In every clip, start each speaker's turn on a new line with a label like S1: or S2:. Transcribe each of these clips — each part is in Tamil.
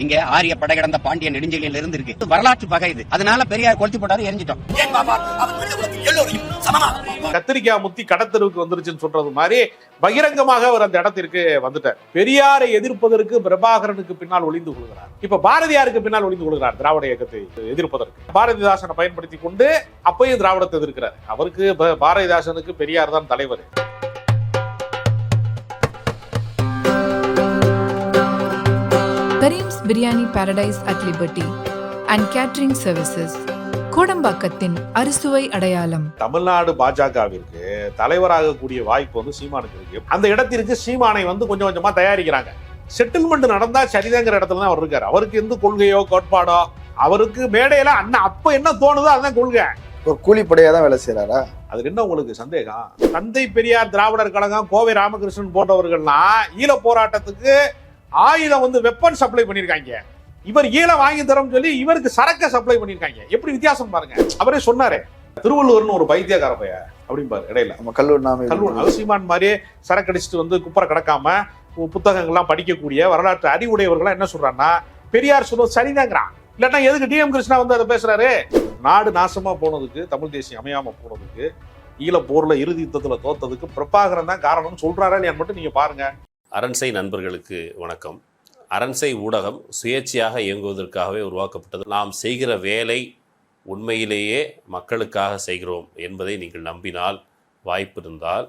S1: இங்க ஆரிய படை கடந்த பாண்டிய நெடுஞ்செழியில இருந்து இருக்கு இது வரலாற்று பகை இது. அதனால பெரியார் கொளுத்தி போட்டாரு எரிஞ்சிட்டோம்.
S2: கத்திரிக்காய் முத்தி கடத்தெருவுக்கு வந்துருச்சுன்னு சொல்றது மாதிரி பகிரங்கமாக அவர் அந்த இடத்திற்கு வந்துட்டார். பெரியாரை எதிர்ப்பதற்கு பிரபாகரனுக்கு பின்னால் ஒளிந்து கொள்கிறார். இப்ப பாரதியாருக்கு பின்னால் ஒளிந்து கொள்கிறார் திராவிட இயக்கத்தை எதிர்ப்பதற்கு. பாரதிதாசனை பயன்படுத்தி கொண்டு அப்பயும் திராவிடத்தை எதிர்க்கிறார். அவருக்கு ப- பாரதிதாசனுக்கு பெரியார் தான் தலைவர்.
S3: Karim's biryani paradise at liberty and catering services கோடம்பாக்கத்தின் அறுசுவை அடையாளம்.
S2: தமிழ்நாடு பாஜகவிற்கு தலைவராகக்கூடிய வாய்ப்பு வந்து சீமானுக்கு இருக்கு. அந்த இடத்திற்கு சீமானை வந்து கொஞ்சம் கொஞ்சமா தயாரிக்கிறாங்க. செட்டில்மெண்ட் நடந்தா சரிதாங்கிற இடத்துல தான் அவர் இருக்காரு. அவருக்கு எந்த கொள்கையோ கோட்பாடோ அவருக்கு மேடையில அண்ணன் அப்ப என்ன தோணுதோ அதுதான் கொள்கை.
S4: ஒரு கூலிப்படையா தான் வேலை செய்யறாரா
S2: அது என்ன உங்களுக்கு சந்தேகம்? தந்தை பெரியார் திராவிடர் கழகம் கோவை ராமகிருஷ்ணன் போன்றவர்கள்லாம் ஈழ போராட்டத்துக்கு ஆயுதம் வந்து வெப்பன் சப்ளை பண்ணிருக்காங்க. இவர் ஈழம் வாங்கி தரோம்னு சொல்லி இவருக்கு சரக்க சப்ளை பண்ணிருக்காங்க. எப்படி வித்தியாசம் பாருங்க. அவரே சொன்னாரே. திருவள்ளுவர்னு ஒரு பைத்தியக்கார பைய அப்படிம்பாரு இடையில.
S4: நம்ம கல்லூர் நாம
S2: கல்லூரி அவசியமான் மாதிரியே சரக்கு அடிச்சுட்டு வந்து குப்பரை கிடக்காம புத்தகங்கள்லாம் படிக்கக்கூடிய வரலாற்று அறிவுடையவர்கள்லாம் என்ன சொல்றாங்கன்னா பெரியார் சொல்றது சரிதாங்கிறான். இல்லாட்டா எதுக்கு டிஎம் கிருஷ்ணா வந்து அதை பேசுறாரு? நாடு நாசமா போனதுக்கு தமிழ் தேசியம் அமையாம போனதுக்கு ஈழ போர்ல இறுதி யுத்தத்துல தோத்ததுக்கு பிரபாகரன் தான் காரணம்னு சொல்றாரா இல்லையான்னு மட்டும் நீங்க பாருங்க.
S5: அரண்சை நண்பர்களுக்கு வணக்கம். அரண்சை ஊடகம் சுயேட்சையாக இயங்குவதற்காகவே உருவாக்கப்பட்டது. நாம் செய்கிற வேலை உண்மையிலேயே மக்களுக்காக செய்கிறோம் என்பதை நீங்கள் நம்பினால் வாய்ப்பு இருந்தால்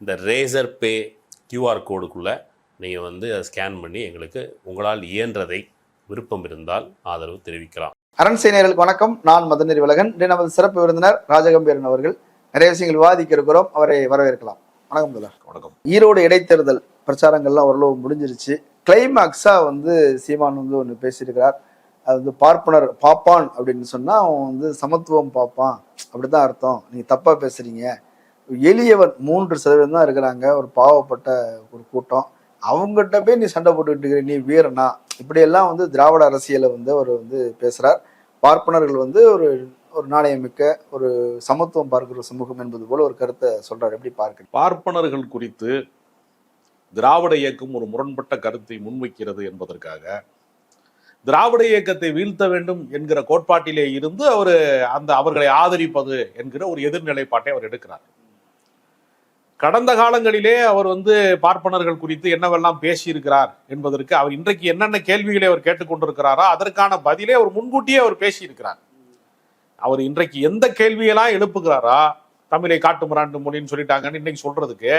S5: இந்த ரேசர் பே கியூஆர் கோடுக்குள்ளே நீங்கள் வந்து அதை ஸ்கேன் பண்ணி எங்களுக்கு உங்களால் இயன்றதை விருப்பம் இருந்தால் ஆதரவு தெரிவிக்கலாம்.
S4: அரண் நேயர்களுக்கு வணக்கம். நான் மதநெறி இன்று நமது சிறப்பு விருந்தினர் ராஜகம்பீரன் அவர்கள் நிறைய விஷயங்கள் விவாதிக்க இருக்கிறோம். அவரை வரவேற்கலாம். வணக்கம்
S2: வணக்கம்.
S4: ஈரோடு இடைத்தேர்தல் பிரச்சாரங்கள்லாம் ஓரளவு முடிஞ்சிருச்சு. கிளைமேக்ஸாக வந்து சீமான் வந்து ஒன்று பேசியிருக்கிறார். அது வந்து பார்ப்பனர் பாப்பான் அப்படின்னு சொன்னால் அவன் வந்து சமத்துவம் பார்ப்பான் அப்படி தான் அர்த்தம். நீங்கள் தப்பாக பேசுகிறீங்க எளியவன் மூன்று சதவீதம் தான் இருக்கிறாங்க. ஒரு பாவப்பட்ட ஒரு கூட்டம். அவங்ககிட்ட போய் நீ சண்டை போட்டுக்கிட்டு இருக்கிற நீ வீரனா? இப்படியெல்லாம் வந்து திராவிட அரசியலை வந்து அவர் வந்து பேசுகிறார் பார்ப்பனர்கள் வந்து ஒரு ஒரு நாணயமிக்க ஒரு சமத்துவம் பார்க்கிற சமூகம் என்பது போல ஒரு கருத்தை சொல்றாரு. எப்படி பார்க்க
S2: பார்ப்பனர்கள் குறித்து திராவிட இயக்கம் ஒரு முரண்பட்ட கருத்தை முன்வைக்கிறது என்பதற்காக திராவிட இயக்கத்தை வீழ்த்த வேண்டும் என்கிற கோட்பாட்டிலே இருந்து அவர் அந்த அவர்களை ஆதரிப்பது என்கிற ஒரு எதிர்நிலைப்பாட்டை அவர் எடுக்கிறார். கடந்த காலங்களிலே அவர் வந்து பார்ப்பனர்கள் குறித்து என்னவெல்லாம் பேசியிருக்கிறார் என்பதற்கு அவர் இன்றைக்கு என்னென்ன கேள்விகளை அவர் கேட்டுக்கொண்டிருக்கிறாரோ அதற்கான பதிலே அவர் முன்கூட்டியே அவர் பேசியிருக்கிறார். அவர் இன்றைக்கு எந்த கேள்வியெல்லாம் எழுப்புகிறாரா தமிழை காட்டு மிராண்டு மொழின்னு சொல்லிட்டாங்கன்னு இன்னைக்கு சொல்றதுக்கு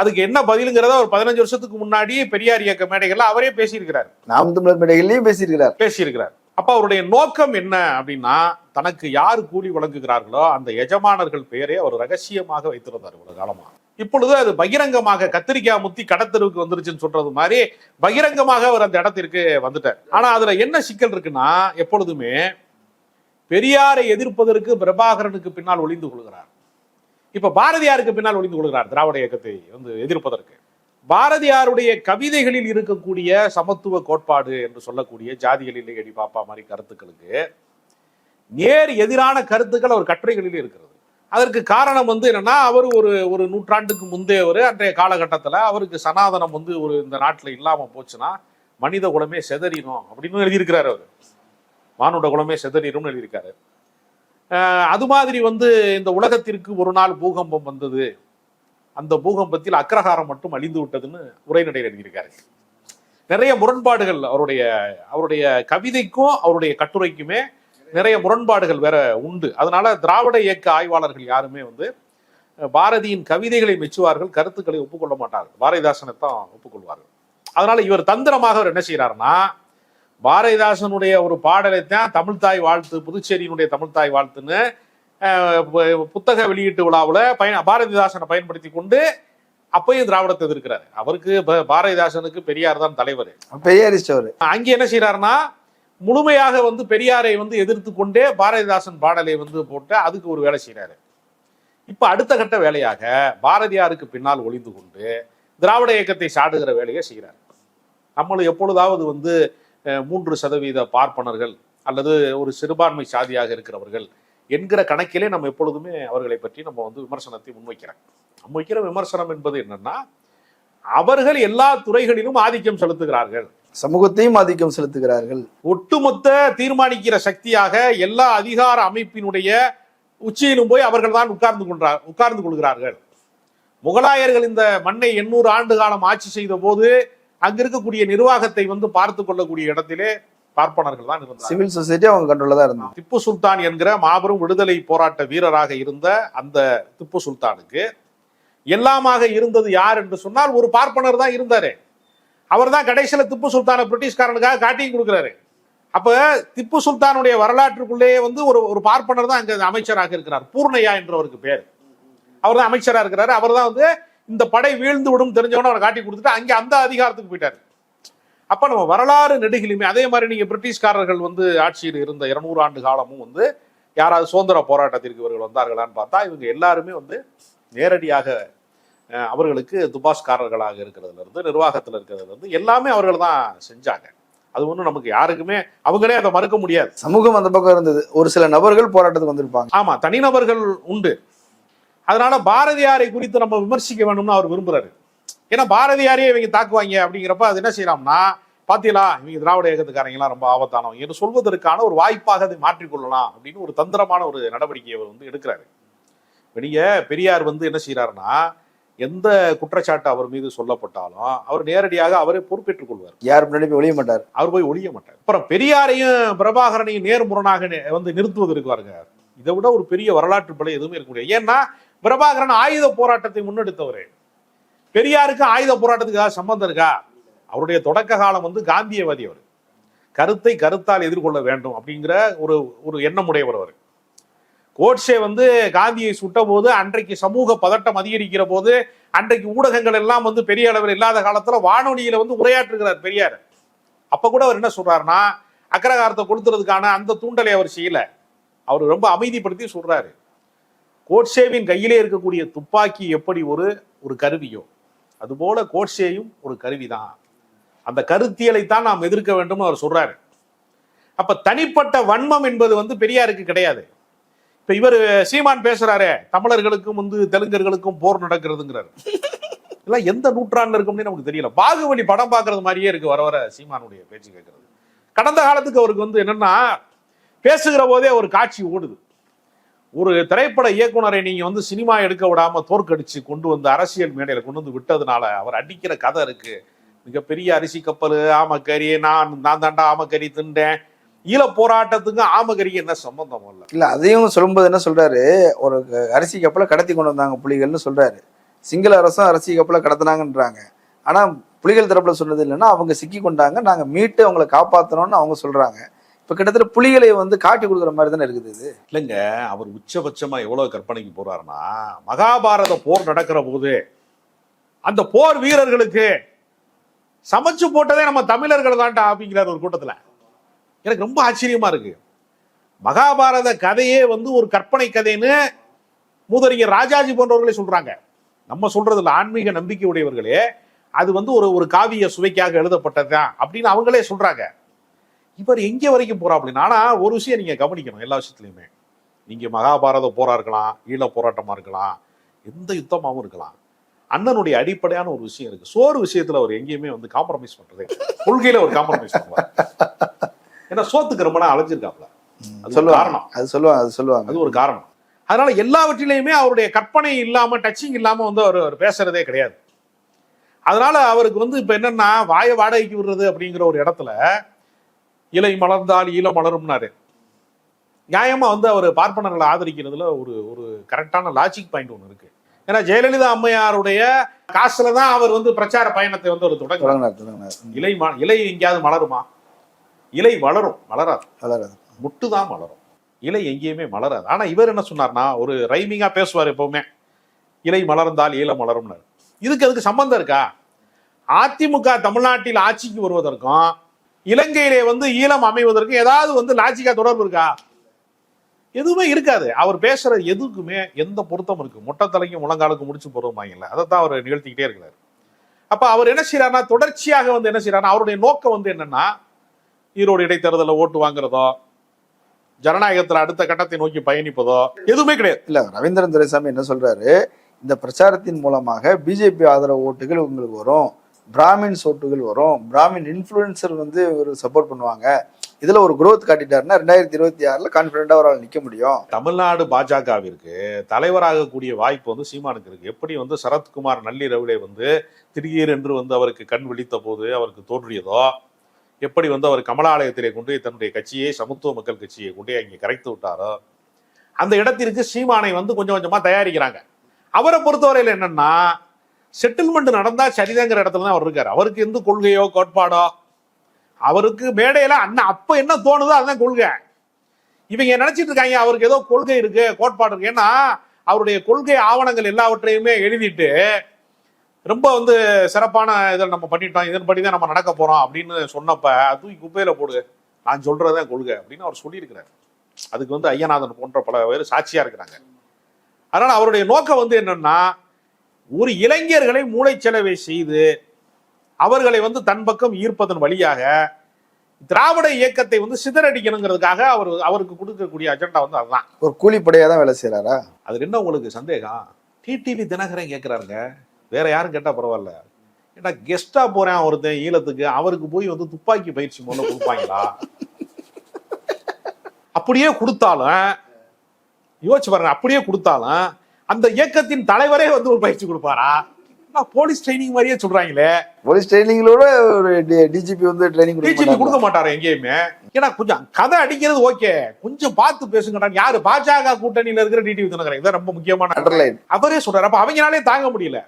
S2: அதுக்கு என்ன பதிலுங்கிறத ஒரு பதினஞ்சு வருஷத்துக்கு முன்னாடி பெரியார் இயக்க மேடைகள்ல அவரே பேசியிருக்கிறார்.
S4: நாம் தமிழர் மேடைகள்லயும் பேசியிருக்கிறார்.
S2: பேசியிருக்கிறார். அப்ப அவருடைய நோக்கம் என்ன அப்படின்னா தனக்கு யார் கூலி வழங்குகிறார்களோ அந்த எஜமானர்கள் பெயரை அவர் ரகசியமாக வைத்திருந்தார் இவ்வளவு காலமா. இப்பொழுது அது பகிரங்கமாக கத்திரிக்காய் முத்தி கடத்தெருவுக்கு வந்துருச்சுன்னு சொல்றது மாதிரி பகிரங்கமாக அவர் அந்த இடத்திற்கு வந்துட்டார். ஆனா அதுல என்ன சிக்கல் இருக்குன்னா எப்பொழுதுமே பெரியாரை எதிர்ப்பதற்கு பிரபாகரனுக்கு பின்னால் ஒளிந்து கொள்கிறார். இப்ப பாரதியாருக்கு பின்னால் ஒளிந்து கொள்கிறார் திராவிட இயக்கத்தை வந்து எதிர்ப்பதற்கு. பாரதியாருடைய கவிதைகளில் இருக்கக்கூடிய சமத்துவ கோட்பாடு என்று சொல்லக்கூடிய ஜாதிகளிலே எடி பாப்பா மாதிரி கருத்துக்களுக்கு நேர் எதிரான கருத்துக்கள் அவர் கட்டுரைகளிலே இருக்கிறது. அதற்கு காரணம் வந்து என்னன்னா அவர் ஒரு ஒரு நூற்றாண்டுக்கு முந்தையவர் அன்றைய காலகட்டத்தில் அவருக்கு சனாதனம் வந்து ஒரு இந்த நாட்டில் இல்லாமல் போச்சுன்னா மனித குலமே செதறிடும் அப்படின்னு எழுதியிருக்கிறார் அவர். மானுட குலமே செதறிடும்னு எழுதியிருக்காரு. அது மாதிரி வந்து இந்த உலகத்திற்கு ஒரு நாள் பூகம்பம் வந்தது. அந்த பூகம்பத்தில் அக்ரஹாரம் மட்டும் அழிந்து விட்டதுன்னு உரைநடையில் எழுதியிருக்காரு. நிறைய முரண்பாடுகள் அவருடைய அவருடைய கவிதைக்கும் அவருடைய கட்டுரைக்குமே நிறைய முரண்பாடுகள் வேற உண்டு. அதனால திராவிட இயக்க ஆய்வாளர்கள் யாருமே வந்து பாரதியின் கவிதைகளை மெச்சுவார்கள் கருத்துக்களை ஒப்புக்கொள்ள மாட்டார்கள். பாரதிதாசனை தான் ஒப்புக்கொள்வார்கள். அதனால இவர் தந்திரமாக அவர் என்ன செய்கிறாருன்னா பாரதிதாசனுடைய ஒரு பாடலை தான் தமிழ்தாய் வாழ்த்து புதுச்சேரியினுடைய தமிழ்தாய் வாழ்த்துன்னு புத்தக வெளியீட்டு விழாவில் பயன் பாரதிதாசனை பயன்படுத்தி கொண்டு அப்பயும் திராவிடத்தை எதிர்க்கிறாரு. அவருக்கு பாரதிதாசனுக்கு பெரியார் தான் தலைவர்.
S4: பெரியாரிஸ்ட் அவரு.
S2: அங்கே என்ன செய்யறாருன்னா முழுமையாக வந்து பெரியாரை வந்து எதிர்த்து கொண்டே பாரதிதாசன் பாடலை வந்து போட்டு அதுக்கு ஒரு வேலை செய்யறாரு இப்ப அடுத்த கட்ட வேலையாக பாரதியாருக்கு பின்னால் ஒளிந்து கொண்டு திராவிட இயக்கத்தை சாடுகிற வேலையை செய்கிறார் நம்மள எப்பொழுதாவது வந்து மூன்று சதவீத பார்ப்பனர்கள் அல்லது ஒரு சிறுபான்மை சாதியாக இருக்கிறவர்கள் என்கிற கணக்கிலே நம்ம எப்பொழுதுமே அவர்களை பற்றி நம்ம வந்து விமர்சனத்தை முன்வைக்கிறோம். முன்வைக்கிற விமர்சனம் என்பது என்னன்னா அவர்கள் எல்லா துறைகளிலும் ஆதிக்கம் செலுத்துகிறார்கள்.
S4: சமூகத்தையும் ஆதிக்கம் செலுத்துகிறார்கள்.
S2: ஒட்டுமொத்த தீர்மானிக்கிற சக்தியாக எல்லா அதிகார அமைப்பினுடைய உச்சியிலும் போய் அவர்கள் தான் உட்கார்ந்து கொள்றார் உட்கார்ந்து கொள்கிறார்கள். முகலாயர்கள் இந்த மண்ணை எண்ணூறு ஆண்டு காலம் ஆட்சி செய்த போது அங்க இருக்கக்கூடிய நிர்வாகத்தை வந்து பார்த்து கொள்ளக்கூடிய இடத்திலே பார்ப்பனர்கள் தான் இருந்தார்
S4: சிவில் சொசைட்டி அவங்க கண்ட்ரோல்ல தான் இருந்தாங்க.
S2: திப்பு சுல்தான் என்கிற மாபெரும் விடுதலை போராட்ட வீரராக இருந்த அந்த திப்பு சுல்தானுக்கு எல்லாமாக இருந்தது யார் என்று சொன்னால் ஒரு பார்ப்பனர் தான் இருந்தாரு. அவர் தான் கடைசியில திப்பு சுல்தானை பிரிட்டிஷ்காரனுக்காக காட்டியும் கொடுக்குறாரு. அப்ப திப்பு சுல்தானுடைய வரலாற்றுக்குள்ளேயே வந்து ஒரு ஒரு பார்ப்பனர் தான் அங்க அமைச்சராக இருக்கிறார். பூர்ணையா என்றவருக்கு பேர். அவர் தான் அமைச்சரா இருக்கிறாரு. அவர் தான் வந்து இந்த படை வீழ்ந்து விடும் தெரிஞ்சவன அவரை காட்டி கொடுத்துட்டு அங்கே அந்த அதிகாரத்துக்கு போயிட்டாரு. அப்ப நம்ம வரலாறு நெடுகிலுமே அதே மாதிரி நீங்க பிரிட்டிஷ்காரர்கள் வந்து ஆட்சியில் இருந்த இருநூறு ஆண்டு காலமும் வந்து யாராவது சுதந்திர போராட்டத்திற்கு இவர்கள் வந்தார்களான்னு பார்த்தா இவங்க எல்லாருமே வந்து நேரடியாக அவர்களுக்கு துபாஸ்காரர்களாக இருக்கிறதுல இருந்து நிர்வாகத்தில் இருக்கிறதுல இருந்து எல்லாமே அவர்கள் தான் செஞ்சாங்க. அது ஒன்றும் நமக்கு யாருக்குமே அவங்களே அதை மறுக்க முடியாது.
S4: சமூகம் அந்த பக்கம் இருந்தது. ஒரு சில நபர்கள் போராட்டத்துக்கு வந்திருப்பாங்க.
S2: ஆமா தனிநபர்கள் உண்டு. அதனால பாரதியாரை குறித்து நம்ம விமர்சிக்க வேணும்னு அவர் விரும்புறாரு. ஏன்னா பாரதியாரையே இவங்க தாக்குவாங்க அப்படிங்கிறப்ப அது என்ன செய்யலாம்னா பாத்தீங்களா இவங்க திராவிட இயக்கத்துக்காரங்க எல்லாம் ரொம்ப ஆபத்தானவங்க. என்று சொல்வதற்கான ஒரு வாய்ப்பாக அதை மாற்றிக்கொள்ளலாம் அப்படின்னு ஒரு தந்திரமான ஒரு நடவடிக்கையை அவர் வந்து எடுக்கிறாரு. நீங்க பெரியார் வந்து என்ன செய்யறாருன்னா எந்த குற்றச்சாட்டு அவர் மீது சொல்லப்பட்டாலும் அவர் நேரடியாக அவரை பொறுப்பேற்றுக் கொள்வார்.
S4: யார் முன்னாடி போய் ஒளிய மாட்டார்?
S2: அவர் போய் ஒழிய மாட்டார். அப்புறம் பெரியாரையும் பிரபாகரனையும் நேர்முரணாக வந்து நிறுத்துவதற்கு பாருங்க. இதை விட ஒரு பெரிய வரலாற்று பிழை எதுவுமே இருக்க முடியாது ஏன்னா பிரபாகரன் ஆயுத போராட்டத்தை முன்னெடுத்தவர். பெரியாருக்கு ஆயுத போராட்டத்துக்கு ஏதாவது சம்பந்தம் இருக்கா? அவருடைய தொடக்க காலம் வந்து காந்தியவாதி அவர். கருத்தை கருத்தால் எதிர்கொள்ள வேண்டும் அப்படிங்கிற ஒரு ஒரு எண்ணமுடையவர் அவர். கோட்ஸே வந்து காந்தியை சுட்ட போது அன்றைக்கு சமூக பதட்டம் அதிகரிக்கிற போது அன்றைக்கு ஊடகங்கள் எல்லாம் வந்து பெரிய அளவில் இல்லாத காலத்துல வானொலியில வந்து உரையாற்றுகிறார் பெரியார். அப்ப கூட அவர் என்ன சொல்றாருன்னா அக்ரகாரத்தை கொடுத்துறதுக்கான அந்த தூண்டலை அவர் செய்யல. அவர் ரொம்ப அமைதிப்படுத்தி சொல்றாரு. கோட்சேவின் கையிலே இருக்கக்கூடிய துப்பாக்கி எப்படி ஒரு ஒரு கருவியோ அதுபோல கோட்சேயும் ஒரு கருவிதான். அந்த கருத்தியலை தான் நாம் எதிர்க்க வேண்டும்னு அவர் சொல்றாரு. அப்ப தனிப்பட்ட வன்மம் என்பது வந்து பெரியாருக்கு கிடையாது. இப்ப இவர் சீமான் பேசுறாரு தமிழர்களுக்கும் வந்து தெலுங்கர்களுக்கும் போர் நடக்கிறதுங்கிறாரு. இதெல்லாம் எந்த நூற்றாண்டு இருக்கும்னு நமக்கு தெரியல. பாகுபலி படம் பார்க்கறது மாதிரியே இருக்கு வர வர சீமானுடைய பேச்சு கேட்கறது. கடந்த காலத்துக்கு அவருக்கு வந்து என்னன்னா பேசுகிற போதே ஒரு காட்சி ஓடுது. ஒரு திரைப்பட இயக்குனரை நீங்க வந்து சினிமா எடுக்க விடாம தோற்கடிச்சு கொண்டு வந்து அரசியல் மேடையில கொண்டு வந்து விட்டதுனால அவர் அடிக்கிற கதை இருக்கு. மிகப்பெரிய அரிசி கப்பல் ஆமக்கறி நான் நான் தாண்டா ஆமக்கறி தின்றேன். ஈழ போராட்டத்துக்கு ஆமகரிக்கு என்ன சம்பந்தம் இல்லை?
S4: இல்லை அதையும் சொல்லும்போது என்ன சொல்றாரு? ஒரு அரிசி கப்பலை கடத்தி கொண்டு வந்தாங்க புலிகள்னு சொல்றாரு. சிங்கள அரசும் அரிசி கப்பலை கடத்தினாங்கன்றாங்க. ஆனால் புலிகள் தரப்புல சொன்னது இல்லைன்னா அவங்க சிக்கி கொண்டாங்க. நாங்கள் மீட்டு அவங்கள காப்பாற்றணும்னு அவங்க சொல்றாங்க. இப்போ கிட்டத்தட்ட புலிகளை வந்து காட்டி கொடுக்குற மாதிரி தானே இருக்குது இது?
S2: இல்லைங்க அவர் உச்சபட்சமாக எவ்வளோ கற்பனைக்கு போறாருன்னா மகாபாரத போர் நடக்கிற போது அந்த போர் வீரர்களுக்கு சமைச்சு போட்டதே நம்ம தமிழர்கள் தான்டா அப்படிங்கிறார் ஒரு கூட்டத்தில். எனக்கு ரொம்ப ஆச்சரியமா இருக்கு. மகாபாரத கதையே வந்து ஒரு கற்பனை கதைன்னு மூதறிஞர் ராஜாஜி போன்றவர்களே சொல்றாங்க. நம்ம சொல்றது ஆன்மீக நம்பிக்கை உடையவர்களே அது வந்து ஒரு ஒரு காவிய சுவைக்காக எழுதப்பட்டதுதான் அப்படின்னு அவங்களே சொல்றாங்க. இவர் எங்க வரைக்கும் போறா அப்படின்னு? ஆனா ஒரு விஷயம் நீங்க கவனிக்கணும் எல்லா விஷயத்துலயுமே. நீங்க மகாபாரத போரா இருக்கலாம் ஈழ போராட்டமா இருக்கலாம் எந்த யுத்தமாவும் இருக்கலாம். அண்ணனுடைய அடிப்படையான ஒரு விஷயம் இருக்கு. சோறு விஷயத்துல அவர் எங்கேயுமே வந்து காம்ப்ரமைஸ் பண்றதே. கொள்கையில ஒரு காம்ப்ரமைஸ் பண்ணுவார். ஏன்னா சோத்துக்கு ரொம்ப நாள் அலைஞ்சிருக்காப்ல அது ஒரு
S4: சொல்லுவாங்க.
S2: காரணம்.
S4: அது சொல்லுவாங்க அது சொல்லுவாங்க.
S2: அது ஒரு காரணம். அதனால எல்லாவற்றிலையுமே அவருடைய கற்பனை இல்லாம டச்சிங் இல்லாம வந்து அவர் அவர் பேசுறதே கிடையாது. அதனால அவருக்கு வந்து இப்ப என்னன்னா வாய வாடகைக்கு விடுறது அப்படிங்கிற ஒரு இடத்துல இலை மலர்ந்தால் ஈழம் மலரும்னாரு. நியாயமா வந்து அவர் பார்ப்பனர்களை ஆதரிக்கிறதுல ஒரு ஒரு கரெக்டான லாஜிக் பாயிண்ட் ஒன்று இருக்கு. ஏன்னா ஜெயலலிதா அம்மையாருடைய காசுல தான் அவர் வந்து பிரச்சார பயணத்தை வந்து அவர் தொடங்க
S4: தொடங்கினார்
S2: இலை இலை எங்கேயாவது மலருமா? இலை வளரும் மலராது.
S4: வளராது.
S2: முட்டு தான் மலரும் இலை எங்கேயுமே மலராது. ஆனா இவர் என்ன சொன்னார்னா ஒரு ரைமிங்கா பேசுவார் எப்பவுமே. இலை மலர்ந்தால் ஈழம் மலரும்னாரு. இதுக்கு அதுக்கு சம்பந்தம் இருக்கா? அதிமுக தமிழ்நாட்டில் ஆட்சிக்கு வருவதற்கும் இலங்கையிலே வந்து ஈழம் அமைவதற்கு ஏதாவது வந்து லாஜிக்கா தொடர்பு இருக்கா? எதுவுமே இருக்காது. அவர் பேசுற எதுக்குமே எந்த பொருத்தம் இருக்கு. முட்டைத்தலைக்கும் முழங்காலுக்கு முடிச்சு போடுவாங்கல்ல அதை தான் அவர் நிகழ்த்திக்கிட்டே இருக்கிறார். அப்ப அவர் என்ன செய்யறாருன்னா தொடர்ச்சியாக வந்து என்ன செய்யறாருன்னா அவருடைய நோக்கம் வந்து என்னன்னா ஈரோடு இடைத்தேர்தலில் ஓட்டு வாங்குறதோ ஜனநாயகத்துல அடுத்த கட்டத்தை நோக்கி பயணிப்பதோ எதுவுமே கிடையாது.
S4: இல்ல ரவீந்திரன் துரைசாமி என்ன சொல்றாரு? இந்த பிரச்சாரத்தின் மூலமாக பிஜேபி ஆதரவு ஓட்டுகள் உங்களுக்கு வரும். பிராமின்ஸ் ஓட்டுகள் வரும். பிராமின் இன்ஃப்ளூயன்சர் வந்து ஒரு சப்போர்ட் பண்ணுவாங்க. இதுல ஒரு குரோத் காட்டிட்டாருன்னா ரெண்டாயிரத்தி இருபத்தி ஆறுல கான்பிடண்டா அவரால் நிக்க முடியும்.
S2: தமிழ்நாடு பாஜகவிற்கு தலைவராகக்கூடிய வாய்ப்பு வந்து சீமானுக்கு இருக்கு. எப்படி வந்து சரத்குமார் நள்ளிரவிலே வந்து திடீரென்று வந்து அவருக்கு கண் விழித்த போது அவருக்கு தோன்றியதோ எப்படி வந்து அவர் கமலாலயத்திலே கொண்டு தன்னுடைய கட்சியை சமத்துவ மக்கள் கட்சியை கொண்டு அங்கே கரைத்து விட்டாரோ அந்த இடத்திற்கு சீமானை வந்து கொஞ்சம் கொஞ்சமா தயாரிக்கிறாங்க. அவரை பொறுத்தவரையில் என்னன்னா செட்டில்மெண்ட் நடந்தா சரிதாங்கிற இடத்துல தான் அவர் இருக்காரு. அவருக்கு எந்த கொள்கையோ கோட்பாடோ? அவருக்கு மேடையில அண்ணன் அப்ப என்ன தோணுதோ அதுதான் கொள்கை. இவங்க நினைச்சிட்டு இருக்காங்க அவருக்கு ஏதோ கொள்கை இருக்கு கோட்பாடு இருக்கு. ஏன்னா அவருடைய கொள்கை ஆவணங்கள் எல்லாவற்றையுமே எழுதிட்டு ரொம்ப வந்து சிறப்பான இதில் நம்ம பண்ணிட்டோம் இதன்படி தான் நம்ம நடக்க போறோம் அப்படின்னு சொன்னப்ப தூக்கி குப்பையில போடு நான் சொல்றதுதான் கொள்கை அப்படின்னு அவர் சொல்லியிருக்கிறார். அதுக்கு வந்து ஐயநாதன் போன்ற பல பேர் சாட்சியா இருக்கிறாங்க. அதனால அவருடைய நோக்கம் வந்து என்னன்னா ஒரு இளைஞர்களை மூளைச்சலவை செய்து அவர்களை வந்து தன் பக்கம் ஈர்ப்பதன் வழியாக திராவிட இயக்கத்தை வந்து சிதறடிக்கணுங்கிறதுக்காக அவர் அவருக்கு கொடுக்கக்கூடிய அஜெண்டா வந்து அதுதான்.
S4: ஒரு கூலிப்படையா தான் வேலை செய்யறாரா
S2: அது என்ன உங்களுக்கு சந்தேகம்? டிடிவி தினகரன் கேட்குறாருங்க வேற யாரும் கேட்டா பரவாயில்ல. ஏன்னா கெஸ்டா போறேன் ஒருத்தன் ஈழத்துக்கு அவருக்கு போய் வந்து துப்பாக்கி பயிற்சி முதல்ல கொடுப்பாங்களா? அப்படியே கொடுத்தாலும் யோசிச்சு பாருங்க அப்படியே கொடுத்தாலும் அந்த இயக்கத்தின் தலைவரே வந்து ஒரு பயிற்சி கொடுப்பாரா? போலீஸ் ட்ரைனிங் மாதிரியே சொல்றாங்களே.
S4: போலீஸ் ட்ரைனிங்களோட ஒரு டிஜிபி வந்து ட்ரைனிங்
S2: டிஜிபி கொடுக்க மாட்டாரு எங்கேயுமே. ஏன்னா கொஞ்சம் கதை அடிக்கிறது ஓகே. கொஞ்சம் பார்த்து பேசுங்கடா யாரு? பாஜக கூட்டணியில இருக்கிற டிடிவி தினகரன். இதான் ரொம்ப முக்கியமான
S4: அண்டர்லைன்
S2: அவரே சொல்றாரு. அப்ப அவங்களாலே தாங்க முடியல.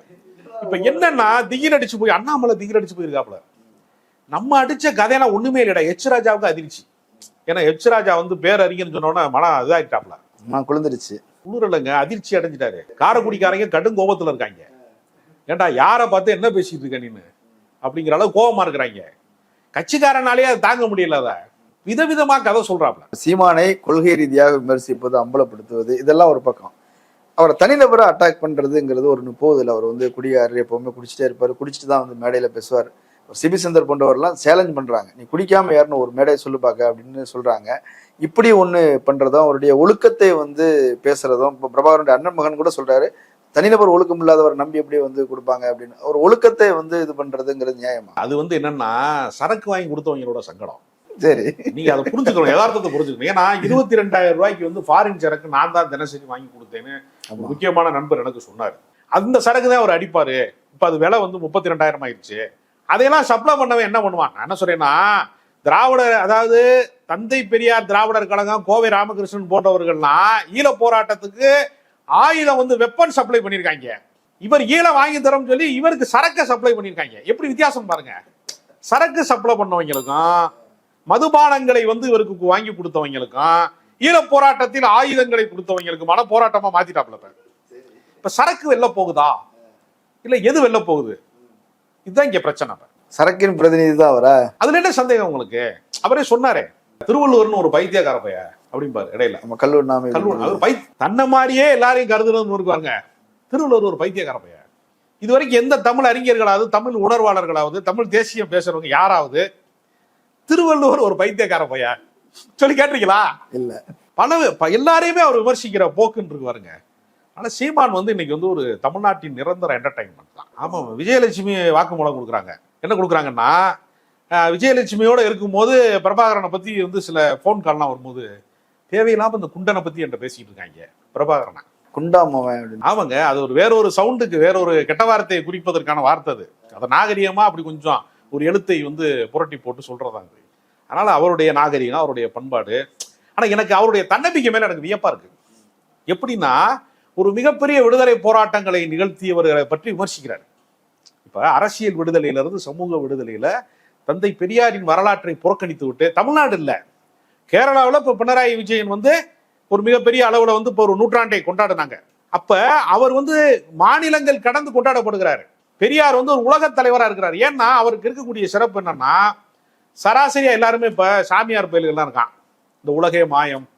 S2: இப்ப என்னன்னா திகிர் அடிச்சு போய் அண்ணாமலை திகிர் அடிச்சு போயிருக்காப்ல நம்ம அடிச்ச கதையெல்லாம் ஒண்ணுமே இல்லடா. எச் ராஜாவுக்கு அதிர்ச்சி. ஏன்னா எச் ராஜா வந்து பேரறிஞர்னு சொன்ன உடனே மனம் இதாயிட்டாப்ல
S4: நான் குளிர்ந்துருச்சு
S2: குளிரலைங்க அதிர்ச்சி அடைஞ்சிட்டாரு. காரக்குடிக்காரங்க கடும் கோபத்துல இருக்காங்க. ஏன்டா யாரை பார்த்து என்ன பேசிட்டு இருக்க நீனு? அப்படிங்கிற அளவு கோபமா இருக்கிறாங்க. கட்சிக்காரனாலே அதை தாங்க முடியல விதவிதமா கதை சொல்றாப்ல.
S4: சீமானை கொள்கை ரீதியாக விமர்சிப்பது அம்பலப்படுத்துவது இதெல்லாம் ஒரு பக்கம். அவரை தனிநபரை அட்டாக் பண்றதுங்கிறது ஒரு போதில் அவர் வந்து குடியாரு எப்பவுமே குடிச்சிட்டே இருப்பாரு. குடிச்சிட்டு தான் வந்து மேடையில பேசுவார். சிபி சந்தர் போன்றவர்லாம் சேலஞ்ச் பண்றாங்க. நீ குடிக்காம யாருன்னு ஒரு மேடையை சொல்லு பார்க்க அப்படின்னு சொல்றாங்க. இப்படி ஒண்ணு பண்றதும் அவருடைய ஒழுக்கத்தை வந்து பேசுறதும் இப்போ பிரபாகரனுடைய அண்ணன் மகன் கூட சொல்றாரு தனிநபர் ஒழுக்கம் இல்லாதவர் நம்பி எப்படி வந்து கொடுப்பாங்க அப்படின்னு. ஒரு ஒழுக்கத்தை வந்து இது பண்றதுங்கிறது நியாயமா?
S2: அது வந்து என்னன்னா சரக்கு வாங்கி கொடுத்தவங்களோட சங்கடம்.
S4: சரி.
S2: நீங்க அதை புரிஞ்சுக்கணும் யதார்த்தத்தை புரிஞ்சுக்கணும். ஏன்னா இருபத்தி ரெண்டாயிரம் ரூபாய்க்கு வந்து ஃபாரின் சரக்கு நான் தான் தினசரி வாங்கி கொடுத்தேன்னு முக்கியமான நண்பர் எனக்கு சொன்னார். அந்த சரக்கு தான் அவர் அடிப்பாரு. இப்ப அது விலை வந்து முப்பத்தி ரெண்டாயிரம் ஆயிடுச்சு. அதையெல்லாம் சப்ளை பண்ணவன் என்ன பண்ணுவான்? நான் என்ன சொல்றேன்னா திராவிடர் அதாவது தந்தை பெரியார் திராவிடர் கழகம் கோவை ராமகிருஷ்ணன் போன்றவர்கள்லாம் ஈழ போராட்டத்துக்கு ஆயுதம் வந்து வெப்பன் சப்ளை பண்ணியிருக்காங்க. இவர் ஈழம் வாங்கி தரோம்னு சொல்லி இவருக்கு சரக்கை சப்ளை பண்ணியிருக்காங்க. எப்படி வித்தியாசம் பாருங்க. சரக்கு சப்ளை பண்ணவங்களுக்கும் மதுபானங்களை வந்து இவருக்கு வாங்கி கொடுத்தவங்களுக்கும் ஈழ போராட்டத்தில் ஆயுதங்களை கொடுத்தவங்களுக்குமான போராட்டமா மாத்திட்டாப்ல இப்ப. சரக்கு வெளில போகுதா? இல்ல எது வெளில போகுது? இதுதான் இங்க பிரச்சனை
S4: சரக்கின் பிரதிநிதி தான் அவரா?
S2: அதுல என்ன சந்தேகம் உங்களுக்கு? அவரே சொன்னாரே திருவள்ளுவர்னு ஒரு பைத்தியக்கார பைய அப்படிம்பாரு இடையில.
S4: நம்ம கல்லூர் நாமே
S2: கல்லூரி அவர் பை தன்னை மாதிரியே எல்லாரையும் கருதுறதுன்னு இருக்காங்க திருவள்ளுவர் ஒரு பைத்தியக்கார பைய இது வரைக்கும் எந்த தமிழ் அறிஞர்களாவது தமிழ் உணர்வாளர்களாவது தமிழ் தேசியம் பேசுறவங்க யாராவது திருவள்ளுவர் ஒரு பைத்தியக்கார பைய சொல்லி கேட்டிருக்கீங்களா?
S4: இல்ல.
S2: பல எல்லாரையுமே அவர் விமர்சிக்கிற போக்குன்னு இருக்கு பாருங்க. ஆனா சீமான் வந்து இன்னைக்கு வந்து ஒரு தமிழ்நாட்டின் நிரந்தர என்டர்டைன்மெண்ட் தான். ஆமா விஜயலட்சுமி வாக்குமூலம் கொடுக்குறாங்க. என்ன கொடுக்குறாங்கன்னா விஜயலட்சுமியோட இருக்கும்போது பிரபாகரனை பத்தி வந்து சில ஃபோன் கால்லாம் வரும்போது தேவையில்லாம இந்த குண்டனை பத்தி என்கிட்ட பேசிட்டு இருக்காங்க பிரபாகரனை.
S4: குண்டாமவன்
S2: ஆமாங்க அது ஒரு வேற ஒரு சவுண்டுக்கு வேற ஒரு கெட்ட வார்த்தையை குறிப்பதற்கான வார்த்தை அது. அதை நாகரிகமா அப்படி கொஞ்சம் ஒரு எழுத்தை வந்து புரட்டி போட்டு சொல்றதாங்க அதனால அவருடைய நாகரிகம் அவருடைய பண்பாடு. ஆனா எனக்கு அவருடைய தன்னம்பிக்கை மேல எனக்கு வியப்பா இருக்கு. எப்படின்னா ஒரு மிகப்பெரிய விடுதலை போராட்டங்களை நிகழ்த்தியவர்களை பற்றி விமர்சிக்கிறார். இப்ப அரசியல் விடுதலையில இருந்து சமூக விடுதலையில தந்தை பெரியாரின் வரலாற்றை புறக்கணித்து விட்டு தமிழ்நாடு இல்ல. கேரளாவில் இப்ப பினராயி விஜயன் வந்து ஒரு மிகப்பெரிய அளவுல வந்து இப்போ ஒரு நூற்றாண்டை கொண்டாடினாங்க. அப்ப அவர் வந்து மாநிலங்கள் கடந்து கொண்டாடப்படுகிறாரு. பெரியார் வந்து ஒரு உலகத் தலைவரா இருக்கிறார். ஏன்னா அவருக்கு இருக்கக்கூடிய சிறப்பு என்னன்னா சராசரியா எல்லாருமே இப்ப சாமியார் பயல்கள்லாம் இருக்கான். இந்த உலகே மாயம்.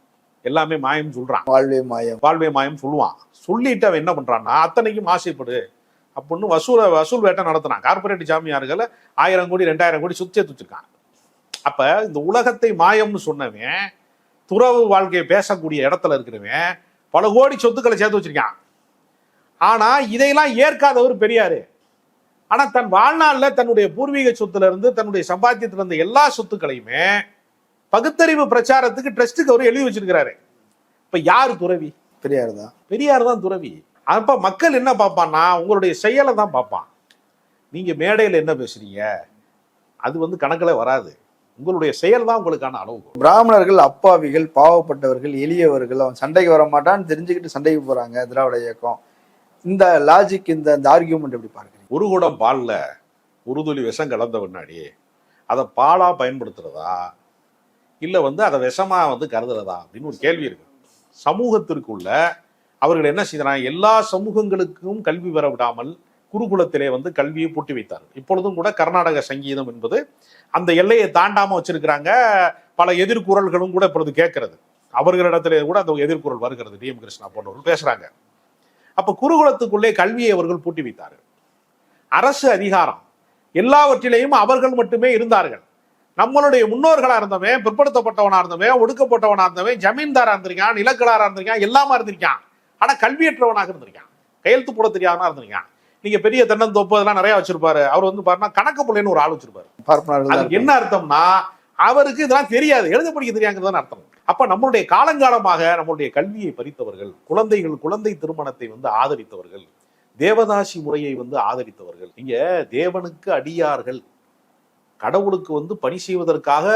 S2: எல்லாமே மாயம் சொல்றான்.
S4: வாழ்வே மாயம்.
S2: வாழ்வே மாயம் சொல்லுவான். சொல்லிட்டு அவன் என்ன பண்றான்னா அத்தனைக்கும் ஆசைப்படு. அப்படின்னு வசூல வசூல் வேட்டை நடத்தினான் கார்பரேட் ஜாமியார்களை ஆயிரம் கோடி ரெண்டாயிரம் கோடி சுத்தி வச்சிருக்கான் அப்ப இந்த உலகத்தை மாயம்னு சொன்னவன் துறவு வாழ்க்கையை பேசக்கூடிய இடத்துல இருக்கிறவன் பல கோடி சொத்துக்களை சேர்த்து வச்சிருக்கான். ஆனா இதையெல்லாம் ஏற்காதவர் பெரியாரு. ஆனா தன் வாழ்நாள்ல தன்னுடைய பூர்வீக சொத்துல இருந்து தன்னுடைய சம்பாத்தியத்துல இருந்த எல்லா சொத்துக்களையுமே பகுத்தறிவு பிரச்சாரத்துக்கு ட்ரஸ்ட்டுக்கு அவர் எழுதி வச்சிருக்கிறாரு. இப்ப யார் துறவி?
S4: பெரியார் தான்
S2: பெரியார் தான் துறவி. அப்ப மக்கள் என்ன பார்ப்பான்னா உங்களுடைய செயலை தான் பார்ப்பான். நீங்க மேடையில என்ன பேசுறீங்க? அது வந்து கணக்குல வராது. உங்களுடைய செயல் தான் உங்களுக்கான அளவு
S4: பிராமணர்கள் அப்பாவிகள் பாவப்பட்டவர்கள் எளியவர்கள் அவன் சண்டைக்கு வர மாட்டான்னு தெரிஞ்சுக்கிட்டு சண்டைக்கு போறாங்க திராவிட இயக்கம். இந்த லாஜிக் இந்த இந்த ஆர்கியூமெண்ட் எப்படி பார்க்குறீங்க?
S2: ஒரு குடம் பால்ல ஒரு துளி விஷம் கலந்த பின்னாடி அதை பாலா பயன்படுத்துறதா? இல்ல வந்து அதை விஷமா வந்து கருதுறதா? அப்படின்னு ஒரு கேள்வி இருக்கு. சமூகத்திற்குள்ள அவர்கள் என்ன செய்தனா எல்லா சமூகங்களுக்கும் கல்வி பெற விடாமல் குருகுலத்திலே வந்து கல்வியை பூட்டி வைத்தார் இப்பொழுதும் கூட கர்நாடக சங்கீதம் என்பது அந்த எல்லையை தாண்டாம வச்சிருக்கிறாங்க. பல எதிர்குரல்களும் கூட இப்பொழுது கேட்கறது. அவர்களிடத்திலே கூட அந்த எதிர்குரல் வருகிறது. டி. எம். கிருஷ்ணா போன்றவர்கள் பேசுறாங்க. அப்ப குருகுலத்துக்குள்ளே கல்வியை அவர்கள் பூட்டி வைத்தார்கள். அரசு அதிகாரம். எல்லாவற்றிலேயும் அவர்கள் மட்டுமே இருந்தார்கள். நம்மளுடைய முன்னோர்களா இருந்தவன் பிற்படுத்தப்பட்டவனா இருந்தவன் ஒடுக்கப்பட்டவனா இருந்தவன் ஜமீன்தாரா இருந்திருக்கான் நிலக்கலாரா இருந்திருக்கான் எல்லாமா இருந்திருக்கான். ஆனா கல்வியற்றவனாக இருந்திருக்கான். கையெழுத்து போட தெரியாதவனா இருந்திருக்கான். நீங்க பெரிய தென்னந்தோப்பு அதெல்லாம் நிறைய வச்சிருப்பாரு. அவர் வந்து பாருன்னா கணக்கு பிள்ளைன்னு ஒரு ஆள் வச்சிருப்பாரு. என்ன அர்த்தம்னா அவருக்கு இதெல்லாம் தெரியாது. எழுத படிக்க தெரியாங்கிறது அர்த்தம். அப்ப நம்மளுடைய காலங்காலமாக நம்மளுடைய கல்வியை பறித்தவர்கள் குழந்தைகள் குழந்தை திருமணத்தை வந்து ஆதரித்தவர்கள் தேவதாசி முறையை வந்து ஆதரித்தவர்கள் இங்க தேவனுக்கு அடியார்கள் கடவுளுக்கு வந்து பணி செய்வதற்காக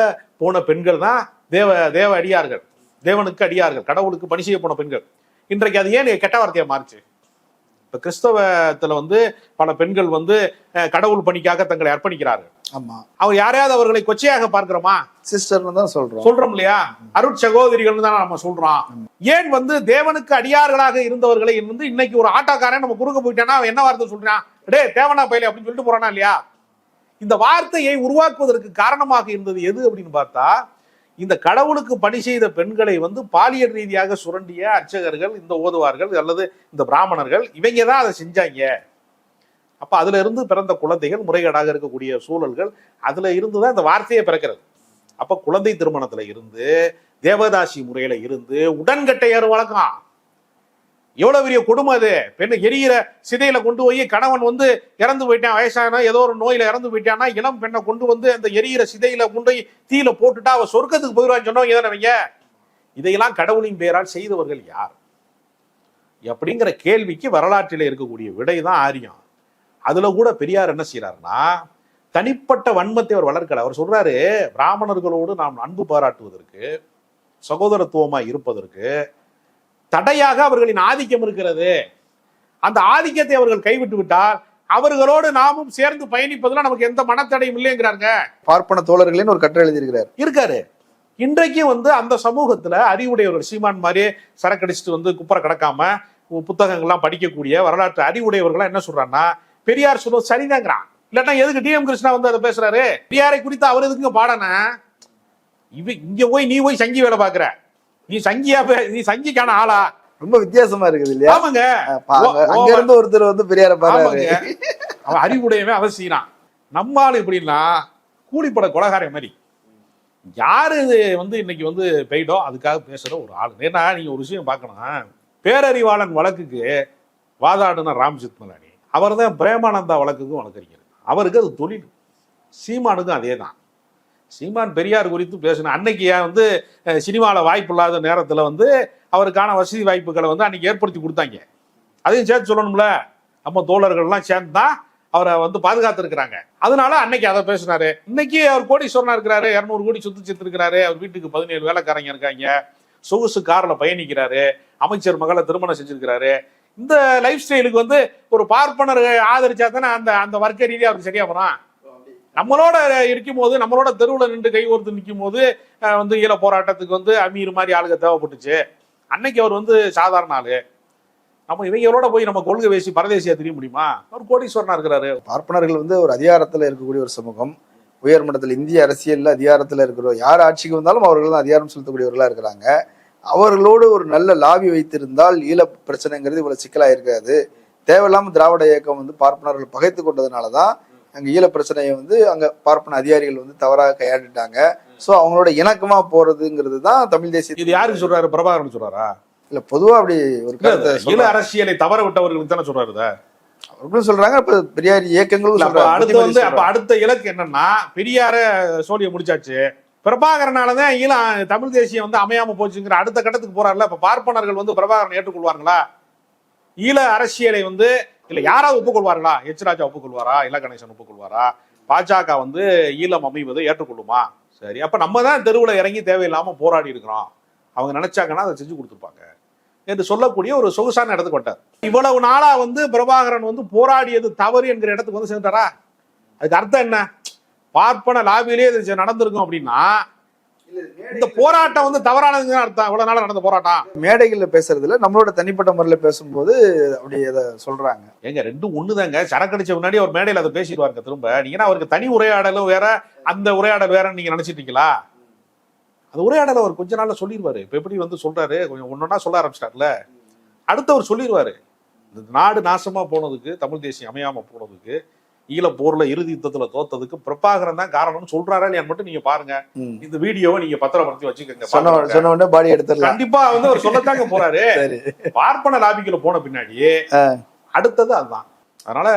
S2: போன பெண்கள் தான் தேவ தேவ அடியார்கள். தேவனுக்கு அடியார்கள் கடவுளுக்கு பணி செய்ய போன பெண்கள். இன்றைக்கு அது ஏன் கெட்ட வார்த்தையா மாறுச்சு? இப்ப கிறிஸ்தவத்துல வந்து பல பெண்கள் வந்து கடவுள் பணிக்காக தங்களை அர்ப்பணிக்கிறார்கள்
S4: ஆமா.
S2: அவர் யாரையாவது அவர்களை கொச்சையாக பார்க்கிறோமா?
S4: சிஸ்டர்னு தான் சொல்றோம்.
S2: சொல்றோம் இல்லையா? அருட் சகோதரிகள் தான் நம்ம சொல்றோம். ஏன் வந்து தேவனுக்கு அடியார்களாக இருந்தவர்களை வந்து இன்னைக்கு ஒரு ஆட்டோக்காரன் நம்ம குறுக்க போயிட்டானா அவன் என்ன வார்த்தை சொல்றான்? டே தேவனா பயில அப்படின்னு சொல்லிட்டு போறானா இல்லையா? இந்த வார்த்தையை உருவாக்குவதற்கு காரணமாக இருந்தது எது அப்படின்னு பார்த்தா இந்த கடவுளுக்கு பணி செய்த பெண்களை வந்து பாலியல் ரீதியாக சுரண்டிய அர்ச்சகர்கள் இந்த ஓதுவார்கள் அல்லது இந்த பிராமணர்கள் இவங்க தான் அதை செஞ்சாங்க. அப்ப அதுல இருந்து பிறந்த குழந்தைகள் முறைகேடாக இருக்கக்கூடிய சூழல்கள் அதுல இருந்து தான் இந்த வார்த்தையே பிறக்கிறது. அப்ப குழந்தை திருமணத்துல இருந்து தேவதாசி முறையில இருந்து உடன்கட்டை ஏறு வழக்கம். எவ்வளவு பெரிய கொடுமை அது? பெண்ணு எரியிற சிதையில கொண்டு போய் கணவன் வந்து இறந்து போயிட்டான் வயசான ஏதோ ஒரு நோயில இறந்து போயிட்டான்னா இளம் பெண்ணை கொண்டு வந்து அந்த எரியிற சிதையில கொண்டு போய் தீயில போட்டுட்டா அவ சொர்க்கத்துக்கு போயிடுவான்னு சொன்னவங்க எதனவங்க இதையெல்லாம் கடவுளின் பெயரால் செய்தவர்கள் யார்? அப்படிங்கிற கேள்விக்கு வரலாற்றில் இருக்கக்கூடிய விடைதான் ஆரியம் அதுல கூட பெரியார் என்ன செய்யறாருன்னா தனிப்பட்ட வன்மத்தை அவர் வளர்க்கல. அவர் சொல்றாரு பிராமணர்களோடு நாம் அன்பு பாராட்டுவதற்கு சகோதரத்துவமா இருப்பதற்கு தடையாக அவர்களின் ஆதிக்கம் இருக்கிறது. அந்த ஆதிக்கத்தை அவர்கள் கைவிட்டு விட்டால் அவர்களோடு நாமும் சேர்ந்து பயணிப்பதுல நமக்கு எந்த மனத்தடையும் இல்லைங்கிறாங்க
S4: பார்ப்பன தோழர்களேன்னு ஒரு கட்டுரை எழுதியிருக்கிறார்.
S2: இருக்காரு. இன்றைக்கு வந்து அந்த சமூகத்துல அறிவுடையவர்கள் சீமான் மாதிரி சரக்கடிச்சிட்டு வந்து குப்பரை கிடக்காம புத்தகங்கள்லாம் படிக்கக்கூடிய வரலாற்று அறிவுடையவர்கள்லாம் என்ன சொல்றான்னா பெரியார் சொல்றது சரிதாங்கிறான். இல்லன்னா எதுக்கு டிஎம் கிருஷ்ணா வந்து அதை பேசுறாரு? பெரியாரை குறித்து அவர் எதுக்குங்க பாடன? இவ இங்க போய் நீ போய் சங்கி வேலை பாக்குற நீ சங்கியா பே- நீ சங்கிக்கான ஆளா?
S4: ரொம்ப வித்தியாசமா இருக்குது இல்லையா?
S2: ஆமாங்க.
S4: அங்க- இருந்து ஒருத்தர் வந்து பெரியார பாரு
S2: ஆமாங்க. அவன் அறிவுடையவன் அவன் செய்யறான் நம்ம ஆளு எப்படின்னா கூலிப்பட கொலகார மாதிரி. யாரு இது வந்து இன்னைக்கு வந்து பெய்டோ அதுக்காக பேசுற ஒரு ஆளு. ஏன்னா நீங்க ஒரு விஷயம் பார்க்கணும் பேரறிவாளன் வழக்குக்கு வாதாடுன ராம் ஜெத்மலானி அவர் தான் பிரேமானந்தா வழக்குக்கும் வழக்கறிஞர். அவருக்கு அது தொழில். சீமானுக்கும் அதே தான் சீமான் பெரியார் குறித்து பேசணும் அன்னைக்கு ஏன் வந்து சினிமாவில் வாய்ப்பு இல்லாத நேரத்தில் வந்து அவருக்கான வசதி வாய்ப்புகளை வந்து அன்னைக்கு ஏற்படுத்தி கொடுத்தாங்க. அதையும் சேர்த்து சொல்லணும்ல. நம்ம தோழர்கள்லாம் சேர்ந்து தான் அவரை வந்து பாதுகாத்துருக்கிறாங்க. அதனால அன்னைக்கு அதை பேசினாரு. இன்னைக்கு அவர் கோடீஸ்வரனா இருக்கிறாரு இரநூறு கோடி சொத்து சேர்த்துருக்கிறாரு அவர் வீட்டுக்கு பதினேழு வேலைக்காரங்க இருக்காங்க. சொகுசு காரில் பயணிக்கிறாரு அமைச்சர் மகளை திருமணம் செஞ்சிருக்கிறாரு. இந்த லைஃப் ஸ்டைலுக்கு வந்து ஒரு பார்ப்பனர் ஆதரிச்சா தானே அந்த அந்த வர்க்க ரீதியாக அவருக்கு சரியா வரும் நம்மளோட இருக்கும் போது நம்மளோட தெருவில் நின்று கை நிற்கும் போது வந்து ஈழ போராட்டத்துக்கு வந்து அமீர் மாதிரி ஆளுக தேவைப்பட்டுச்சு. அன்னைக்கு அவர் வந்து சாதாரண ஆளு. நம்ம இவங்களோட போய் நம்ம கொள்கை பேசி பரதேசியா தெரிய முடியுமா? அவர் கோடீஸ்வரனா இருக்கிறாரு.
S4: பார்ப்பனர்கள் வந்து ஒரு அதிகாரத்துல இருக்கக்கூடிய ஒரு சமூகம். உயர்மட்டத்தில் இந்திய அரசியலில் அதிகாரத்தில் இருக்கிற யார் ஆட்சிக்கு வந்தாலும் அவர்கள் தான் அதிகாரம் செலுத்தக்கூடியவர்களாக இருக்கிறாங்க. அவர்களோடு ஒரு நல்ல லாபி வைத்திருந்தால் ஈழ பிரச்சனைங்கிறது இவ்வளோ சிக்கலாக இருக்காது தேவையில்லாமல் திராவிட இயக்கம் வந்து பார்ப்பனர்கள் பகைத்து கொண்டதுனாலதான் அங்க ஈழ பிரச்சனையை வந்து அங்க பார்ப்பன அதிகாரிகள் வந்து தவறாக கையாண்டுட்டாங்க சோ அவங்களோட இணக்கமா போறதுங்கிறது தான் தமிழ் தேசிய
S2: இது யாருக்கு சொல்றாரு பிரபாகரன் சொல்றாரா
S4: இல்ல பொதுவா அப்படி ஒரு கருத்தை
S2: ஈழ. அரசியலை தவற விட்டவர்களுக்கு தானே சொல்றாரு இத.
S4: அப்படின்னு சொல்றாங்க இப்ப பெரியார் இயக்கங்களும்.
S2: அடுத்து வந்து அப்ப. அடுத்த இலக்கு என்னன்னா பெரியார சோழிய முடிச்சாச்சு பிரபாகரனாலதான் ஈழம் தமிழ் தேசியம் வந்து அமையாம போச்சுங்கிற அடுத்த கட்டத்துக்கு போறாருல இப்ப பார்ப்பனர்கள் வந்து பிரபாகரன் ஏற்றுக்கொள்வார்களா ஈழ அரசியலை வந்து இல்ல யாராவது ஒப்புக்கொள்வார்களா? எச் ராஜா ஒப்புக்கொள்வாரா? இல கணேசன் ஒப்புக்கொள்வாரா? பாஜக வந்து ஈழம் அமைவதை ஏற்றுக்கொள்ளுமா? சரி அப்ப நம்ம தான் தெருவில் இறங்கி தேவையில்லாம போராடி இருக்கிறோம். அவங்க நினைச்சாங்கன்னா அதை செஞ்சு கொடுத்துருப்பாங்க. என்று சொல்லக்கூடிய ஒரு சொகுசான இடத்துக்கு வந்தார் இவ்வளவு நாளா வந்து பிரபாகரன் வந்து போராடியது தவறு என்கிற இடத்துக்கு வந்து சேர்ந்தாரா அதுக்கு அர்த்தம் என்ன? பார்ப்பன லாபியிலே இது நடந்திருக்கும் அப்படின்னா இந்த போராட்டம் வந்து தவறானதுன்னு அர்த்தம். இவ்வளவு நாளா நடந்த போராட்டம்.
S4: மேடைகள்ல பேசுறதுல நம்மளோட தனிப்பட்ட முறையில பேசும்போது அப்படி அதை சொல்றாங்க.
S2: ஏங்க ரெண்டும் ஒண்ணுதாங்க. சரக்கடிச்ச முன்னாடி ஒரு மேடையில அதை பேசிடுவாருங்க திரும்ப. நீங்க அவருக்கு தனி உரையாடலும் வேற அந்த உரையாடல் வேறன்னு நீங்க நினைச்சிட்டீங்களா? அந்த உரையாடலை அவர் கொஞ்ச நாள்ல சொல்லிடுவாரு. இப்ப எப்படி வந்து சொல்றாரு? கொஞ்சம் ஒன்னொன்னா சொல்ல ஆரம்பிச்சிட்டார்ல. அடுத்தவர் சொல்லிடுவாரு. இந்த நாடு நாசமா போனதுக்கு தமிழ் தேசியம் அமையாம போனதுக்கு ஈழ போர்ல இறுதி யுத்தத்துல தோத்ததுக்கு பிரபாகரன் தான் காரணம்னு சொல்றாரா இல்லையான்னு மட்டும் நீங்க பாருங்க. இந்த வீடியோவை நீங்க பத்திரப்படுத்தி வச்சுக்கோங்க.
S4: சொன்ன உடனே பாடி எடுத்துடலாம்.
S2: கண்டிப்பா வந்து அவர் சொல்லத்தாங்க போறாரு. பார்ப்பன லாபிக்குள்ள போன பின்னாடியே அடுத்தது அதுதான். அதனால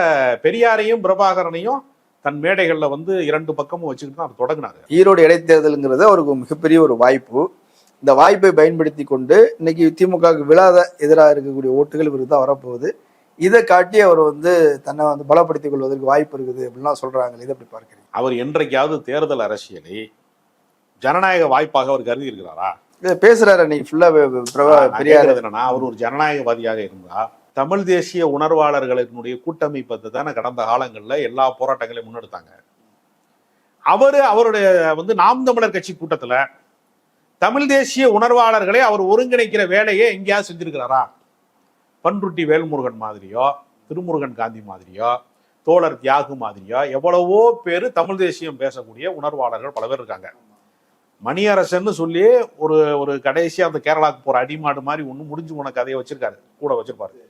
S2: பெரியாரையும் பிரபாகரனையும் தன் மேடைகள்ல வந்து இரண்டு பக்கமும் வச்சுக்கிட்டு தான் அவர் தொடங்கினாரு.
S4: ஈரோடு இடைத்தேர்தலுங்கிறது அவருக்கு மிகப்பெரிய ஒரு வாய்ப்பு. இந்த வாய்ப்பை பயன்படுத்தி கொண்டு இன்னைக்கு திமுகவுக்கு விழாத எதிராக இருக்கக்கூடிய ஓட்டுகள் இவருக்கு தான் வரப்போகுது. இதை காட்டி அவர் வந்து தன்னை வந்து பலப்படுத்திக் கொள்வதற்கு வாய்ப்பு இருக்குது அப்படின்லாம் சொல்றாங்க இதை எப்படி பார்க்குறீங்க?
S2: அவர் என்றைக்காவது தேர்தல் அரசியலை ஜனநாயக வாய்ப்பாக அவர் கருதி இருக்கிறாரா
S4: பேசுறாரு அன்னைக்கு ஃபுல்லா பெரியார்.
S2: என்னன்னா அவர் ஒரு ஜனநாயகவாதியாக இருந்தா தமிழ் தேசிய உணர்வாளர்களினுடைய கூட்டமைப்பை தானே கடந்த காலங்கள்ல எல்லா போராட்டங்களையும் முன்னெடுத்தாங்க. அவரு அவருடைய வந்து நாம் தமிழர் கட்சி கூட்டத்துல தமிழ் தேசிய உணர்வாளர்களை அவர் ஒருங்கிணைக்கிற வேலையை எங்கேயாவது செஞ்சிருக்கிறாரா? பன்ருட்டி வேல்முருகன் மாதிரியோ திருமுருகன் காந்தி மாதிரியோ தோழர் தியாகு மாதிரியோ எவ்வளவோ பேர் தமிழ் தேசியம் பேசக்கூடிய உணர்வாளர்கள் பல பேர் இருக்காங்க. மணியரசன்னு சொல்லி ஒரு ஒரு கடைசியாக அந்த கேரளாவுக்கு போகிற அடிமாடு மாதிரி ஒன்று முடிஞ்சு போன கதையை வச்சிருக்காரு. கூட வச்சிருப்பாரு.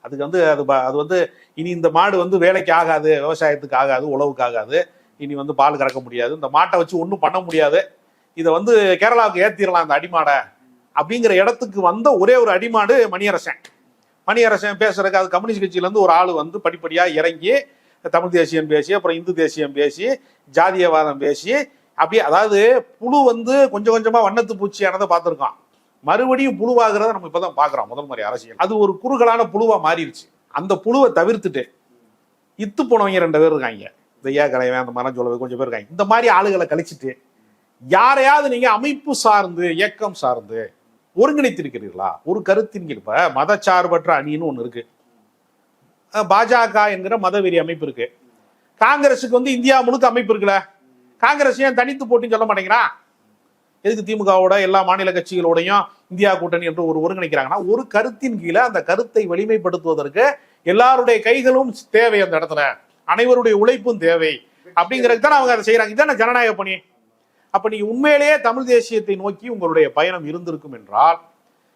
S2: அதுக்கு வந்து அது ப- அது வந்து இனி இந்த மாடு வந்து வேலைக்கு ஆகாது விவசாயத்துக்கு ஆகாது உழவுக்கு ஆகாது. இனி வந்து பால் கறக்க முடியாது. இந்த மாட்டை வச்சு ஒன்றும் பண்ண முடியாது. இதை வந்து கேரளாவுக்கு ஏற்றிடலாம் அந்த அடிமாடை. அப்படிங்கிற இடத்துக்கு வந்த ஒரே ஒரு அடிமாடு மணியரசன். மணியரசன் பேசுறதுக்கு அது கம்யூனிஸ்ட் கட்சியிலேருந்து ஒரு ஆள் வந்து படிப்படியாக இறங்கி தமிழ் தேசியம் பேசி அப்புறம் இந்து தேசியம் பேசி ஜாதியவாதம் பேசி அப்படியே அதாவது புழு வந்து கொஞ்சம் கொஞ்சமாக வண்ணத்து பூச்சியானதை பார்த்துருக்கோம் மறுபடியும் புழுவாகிறத நம்ம இப்போதான் பார்க்குறோம் முதல் முறை அரசியல். அது ஒரு குறுகலான புழுவாக மாறிடுச்சு. அந்த புழுவை தவிர்த்துட்டு இத்து போனவங்க ரெண்டு பேர் இருக்காங்க. இந்த ஏ கலைவன் அந்த மரம் சொல்லவே கொஞ்சம் பேர் இருக்காங்க. இந்த மாதிரி ஆளுகளை கழிச்சிட்டு யாரையாவது நீங்கள் அமைப்பு சார்ந்து இயக்கம் சார்ந்து ஒருங்கிணைத்திருக்கிறீர்களா? ஒரு கருத்தின் இப்ப மதச்சார்பற்ற அணின்னு ஒன்று இருக்கு. பாஜக என்கிற மதவெறி அமைப்பு இருக்கு. காங்கிரஸுக்கு வந்து இந்தியா முழுக்க அமைப்பு இருக்குல்ல? காங்கிரஸ் ஏன் தனித்து போட்டின்னு சொல்ல மாட்டேங்கிறான்? எதுக்கு திமுகவோட எல்லா மாநில கட்சிகளோடையும் இந்தியா கூட்டணி என்று ஒரு ஒருங்கிணைக்கிறாங்கன்னா ஒரு கருத்தின் கீழே அந்த கருத்தை வலிமைப்படுத்துவதற்கு எல்லாருடைய கைகளும் தேவை அந்த இடத்துல. அனைவருடைய உழைப்பும் தேவை. அப்படிங்கிறதுக்கு தான் அவங்க அதை செய்யறாங்க. இதான ஜனநாயக பணி? அப்ப நீங்க உண்மையிலேயே தமிழ் தேசியத்தை நோக்கி உங்களுடைய பயணம் இருந்திருக்கும் என்றால்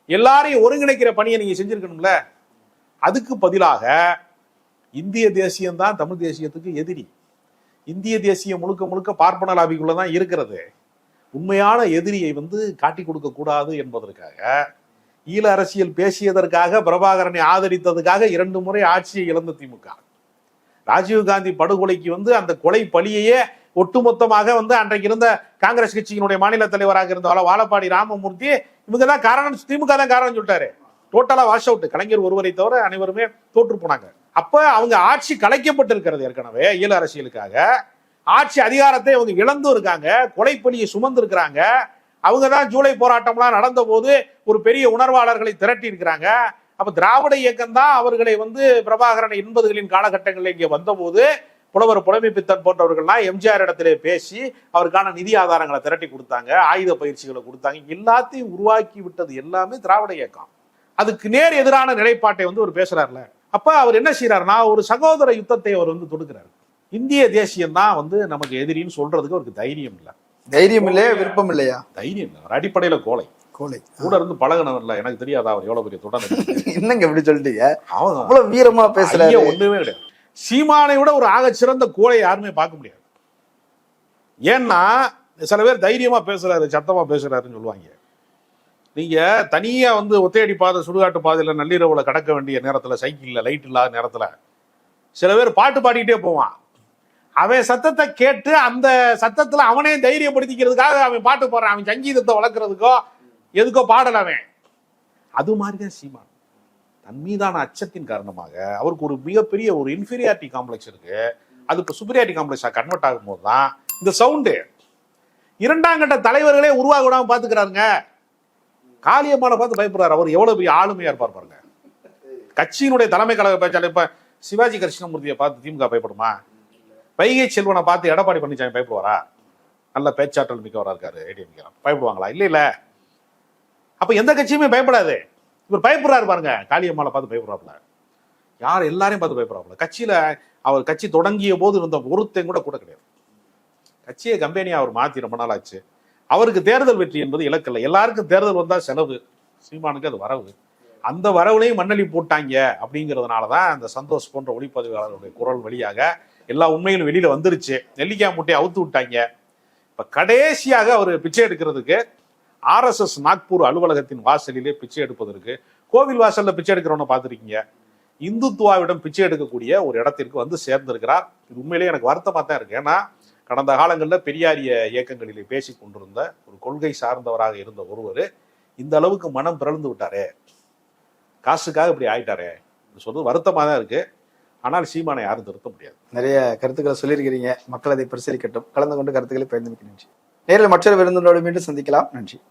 S2: எல்லாரையும் ஒருங்கிணைக்கிற பணியை நீங்க செஞ்சிருக்கணும்ல? அதுக்கு பதிலாக இந்திய தேசியம் தான் தமிழ் தேசியத்துக்கு எதிரி. இந்திய தேசியம் முழுக்க முழுக்க பார்ப்பன லாபிக்குள்ள தான் இருக்கிறது. உண்மையான எதிரியை வந்து காட்டி கொடுக்க கூடாது என்பதற்காக ஈழ அரசியல் பேசியதற்காக பிரபாகரனை ஆதரித்ததுக்காக இரண்டு முறை ஆட்சியை இழந்த திமுக. ராஜீவ்காந்தி படுகொலைக்கு வந்து அந்த கொலை பழியையே ஒட்டுமொத்தமாக வந்து அன்றைக்கு இருந்த காங்கிரஸ் கட்சியினுடைய மாநில தலைவராக இருந்த வாழப்பாடி ராமமூர்த்தி இவங்க தான் காரணம் திமுக தான் காரணம் சொல்லிட்டாரு. டோட்டலா வாஷ் அவுட் கலைஞர் ஒருவரை தவிர அனைவருமே தோற்று போனாங்க. அப்ப அவங்க ஆட்சி கலைக்கப்பட்டிருக்கிறது ஏற்கனவே ஈழ அரசியலுக்காக. ஆட்சி அதிகாரத்தை அவங்க இழந்து இருக்காங்க கொலைப்பலியை சுமந்து இருக்கிறாங்க. அவங்க தான் ஜூலை போராட்டம்லாம் நடந்த போது ஒரு பெரிய உணர்வாளர்களை திரட்டி இருக்கிறாங்க. அப்ப திராவிட இயக்கம் தான் அவர்களை வந்து பிரபாகரன் எண்பதுகளின் காலகட்டங்களில் இங்கே வந்தபோது புலவர் புலமை பித்தன் போன்றவர்கள்லாம் எம்ஜிஆர் இடத்திலே பேசி அவருக்கான நிதி ஆதாரங்களை திரட்டி கொடுத்தாங்க ஆயுத பயிற்சிகளை கொடுத்தாங்க. எல்லாத்தையும் உருவாக்கி விட்டது எல்லாமே திராவிட இயக்கம். அதுக்கு நேர் எதிரான நிலைப்பாட்டை வந்து அவர் பேசுறாருல. அப்ப அவர் என்ன செய்யறாருன்னா ஒரு சகோதர யுத்தத்தை அவர் வந்து தொடுக்கிறார். இந்திய தேசியம் தான் வந்து நமக்கு எதிரின்னு சொல்றதுக்கு அவருக்கு தைரியம் இல்லை.
S4: தைரியம் இல்லையா? விருப்பம் இல்லையா?
S2: தைரியம் இல்லை. அவர் அடிப்படையில கோலை
S4: கோலை
S2: கூட இருந்து பழகினவர்ல எனக்கு தெரியாதா அவர் எவ்வளவு பெரிய தொடர்ந்து
S4: என்னங்க இப்படி சொல்லிட்டீங்க?
S2: அவன்
S4: அவ்வளவு வீரமா பேசுறாரு.
S2: ஒண்ணுமே கிடையாது. சீமானை விட ஒரு ஆக சிறந்த கோலை யாருமே பார்க்க முடியாது. ஏன்னா சில பேர் தைரியமா பேசுறாரு சத்தமா பேசுறாருன்னு சொல்லுவாங்க. நீங்க தனியா வந்து ஒத்தையடி பாதை சுடுகாட்டு பாதையில நள்ளிரவுல கடக்க வேண்டிய நேரத்துல சைக்கிள்ல லைட் இல்லாத நேரத்துல சில பேர் பாட்டு பாடிக்கிட்டே போவான். அவன் சத்தத்தை கேட்டு அந்த சத்தத்துல அவனே தைரியப்படுத்திக்கிறதுக்காக அவன் பாட்டு போடுறான். அவன் சங்கீதத்தை வளர்க்கறதுக்கோ எதுக்கோ பாடல அவன். அது மாதிரிதான் சீமான். தன் மீதான அச்சத்தின் காரணமாக அவருக்கு ஒரு மிகப்பெரிய ஒரு இன்ஃபீரியாரிட்டி காம்ப்ளெக்ஸ் இருக்கு. அது இப்போ சுப்பீரியாரிட்டி காம்ப்ளெக்ஸாக கன்வெர்ட் ஆகும்போது தான் இந்த சவுண்டு இரண்டாம் கட்ட தலைவர்களே உருவாக விடாமல் பார்த்துக்கிறாருங்க காளியம்மாவை பார்த்து பயப்படுறாரு. அவர் எவ்வளோ பெரிய ஆளுமையாக இருப்பார் பாருங்க. கட்சியினுடைய தலைமை கழக பேச்சாளர் இப்போ சிவாஜி கிருஷ்ணமூர்த்தியை பார்த்து திமுக பயப்படுமா? வைகை செல்வனை பார்த்து எடப்பாடி பழனிசாமி பயப்படுவாரா? நல்ல பேச்சாற்றல் மிக்கவராக இருக்காரு ஏடிஎம் பயப்படுவாங்களா? இல்லை இல்லை. அப்போ எந்த கட்சியுமே பயப்படாது. இவர் பயப்படுறாரு பாருங்க. காளியம்மாவை பார்த்து பயப்படுறாப்புல. யார் எல்லாரையும் பார்த்து பயப்படுறாப்புல. கட்சியில அவர் கட்சி தொடங்கிய போது இருந்த ஒருத்தையும் கூட கூட கிடையாது. கட்சியை கம்பெனியை அவர் மாத்தி ரொம்ப நாள் ஆச்சு அவருக்கு தேர்தல் வெற்றி என்பது இலக்கல்ல எல்லாருக்கும் தேர்தல் வந்தா செலவு. சீமானுக்கு அது வரவு. அந்த வரவுலையும் மண்ணளி போட்டாங்க அப்படிங்கிறதுனால தான் அந்த சந்தோஷ் போன்ற ஒளிப்பதிவாளருடைய குரல் வழியாக எல்லா உண்மைகளும் வெளியில வந்துருச்சு. நெல்லிக்காய் முட்டையை அவுத்து விட்டாங்க. இப்ப கடைசியாக அவர் பிச்சை எடுக்கிறதுக்கு ஆர்எஸ்எஸ் நாக்பூர் அலுவலகத்தின் வாசலிலே பிச்சை எடுப்பதற்கு கோவில் வாசலில் பிச்சை எடுக்கிறவனை பார்த்துருக்கீங்க. இந்துத்துவாவிடம் பிச்சை எடுக்கக்கூடிய ஒரு இடத்திற்கு வந்து சேர்ந்திருக்கிறார். இது உண்மையிலேயே எனக்கு வருத்தமாக தான் இருக்கு. ஏன்னா கடந்த காலங்களில் பெரியாரிய இயக்கங்களிலே பேசி கொண்டிருந்த ஒரு கொள்கை சார்ந்தவராக இருந்த ஒருவர் இந்த அளவுக்கு மனம் பிறழ்ந்து விட்டாரே. காசுக்காக இப்படி ஆயிட்டாரே. சொல்றது வருத்தமாக தான் இருக்கு. ஆனால் சீமானை யாரும் திருத்த முடியாது.
S4: நிறைய கருத்துக்களை சொல்லியிருக்கிறீங்க. மக்கள் அதை பரிசீலிக்கட்டும். கலந்து கொண்டு கருத்துக்களை பயந்து நன்றி நேரில் மற்றொரு விருந்தினோடு மீண்டும் சந்திக்கலாம். நன்றி.